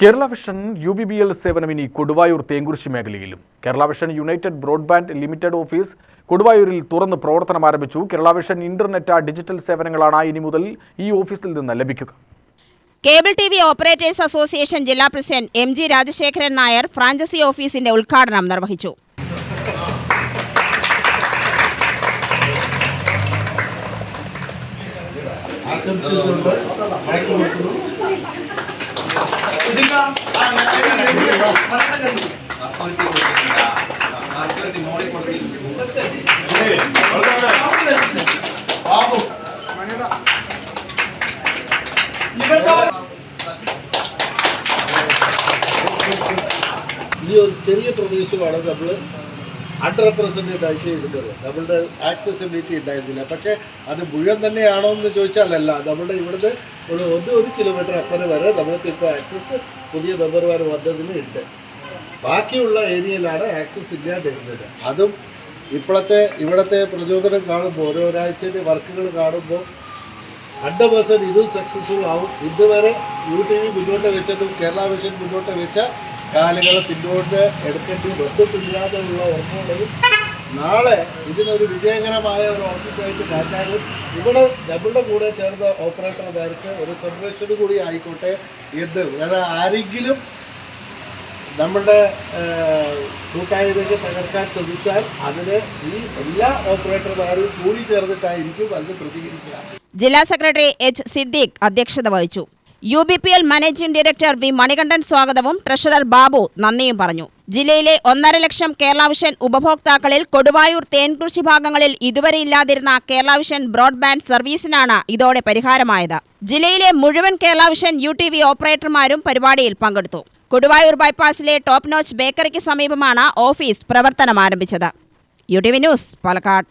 Kerala vision U B B L സേവനം ഇനി കൊടുവായൂർ തേങ്കുറിശി മേഖലയിലും. Kerala vision united broadband limited office കൊടുവായൂരിൽ തുറന്ന് പ്രവർത്തനം ആരംഭിച്ചു. കേരള വിഷൻ ഇന്റർനെറ്റ് ഡിജിറ്റൽ സേവനങ്ങളാണ് ഇനി മുതൽ ഈ ഓഫീസിൽ നിന്ന് ലഭിക്കുക. Cable T V operators association ജില്ലാ president M G Rajasekharan Nair franchisee ഓഫീസിന്റെ ഉദ്ഘാടനം നിർവഹിച്ചു. ആശംസിച്ചുകൊണ്ട് ഈ ഒരു ചെറിയ പ്രദേശമാണ് നമ്മൾ അണ്ടർ റെപ്രസെന്റഡ് ആയിട്ട് ഇരുന്നത് നമ്മളുടെ ആക്സസിബിലിറ്റി ഉണ്ടായിരുന്നില്ല. പക്ഷേ അത് മുഴുവൻ തന്നെയാണോ എന്ന് ചോദിച്ചാലല്ല നമ്മുടെ ഇവിടുന്ന് ഒരു ഒന്ന് ഒരു കിലോമീറ്റർ അപ്പുറം വരെ നമ്മൾക്ക് ഇപ്പോൾ ആക്സസ് പുതിയ മെമ്പർമാർ വന്നതിന് ഉണ്ട്. ബാക്കിയുള്ള ഏരിയയിലാണ് ആക്സസ് ഇല്ലാണ്ടിരുന്നത് അതും ഇപ്പോഴത്തെ ഇവിടുത്തെ പ്രചോദനം കാണുമ്പോൾ ഓരോ ഒരാഴ്ചയുടെ വർക്കുകൾ കാണുമ്പോൾ ഹൺഡ്രഡ് പെർസെന്റ് ഇതും സക്സസ്ഫുൾ ആവും. ഇതുവരെ യു ടി വി മുന്നോട്ട് വെച്ചതും കേരള വിഷൻ മുന്നോട്ട് വെച്ച കാലുകൾ പിന്നോട്ട് എടുക്കേണ്ടി ഉള്ള ഉറപ്പുകളും നാളെ ഇതിനൊരു വിജയകരമായ ഒരു ഓഫീസായിട്ട് മാറ്റാനും ഇവിടെ നമ്മളുടെ കൂടെ ചേർന്ന ഓപ്പറേറ്റർമാർക്ക് ഒരു സംരക്ഷണം കൂടി ആയിക്കോട്ടെ എന്ന് വേറെ ആരെങ്കിലും നമ്മളുടെ കൂട്ടായ്മയ്ക്ക് തകർക്കാൻ ശ്രമിച്ചാൽ അതിന് ഈ എല്ലാ ഓപ്പറേറ്റർമാരും കൂടി ചേർന്നിട്ടായിരിക്കും അതിന് പ്രതികരിക്കുക. ജില്ലാ സെക്രട്ടറി എച്ച് സിദ്ദീഖ് അധ്യക്ഷത വഹിച്ചു. U B P L managing director V Manikandan സ്വാഗതവും ട്രഷറർ ബാബു നന്ദിയും പറഞ്ഞു. ജില്ലയിലെ ഒന്നര ലക്ഷം കേരള വിഷൻ ഉപഭോക്താക്കളിൽ കൊടുവായൂർ തേൻകൃഷി ഭാഗങ്ങളിൽ ഇതുവരെ ഇല്ലാതിരുന്ന കേരള വിഷൻ ബ്രോഡ്ബാൻഡ് സർവീസിനാണ് ഇതോടെ പരിഹാരമായത്. ജില്ലയിലെ മുഴുവൻ Kerala vision U T V ഓപ്പറേറ്റർമാരും പരിപാടിയിൽ പങ്കെടുത്തു. കൊടുവായൂർ ബൈപ്പാസിലെ ടോപ്പ് നോച്ച് ബേക്കറിക്ക് സമീപമാണ് ഓഫീസ് പ്രവർത്തനം ആരംഭിച്ചത് U T V news Palakkad.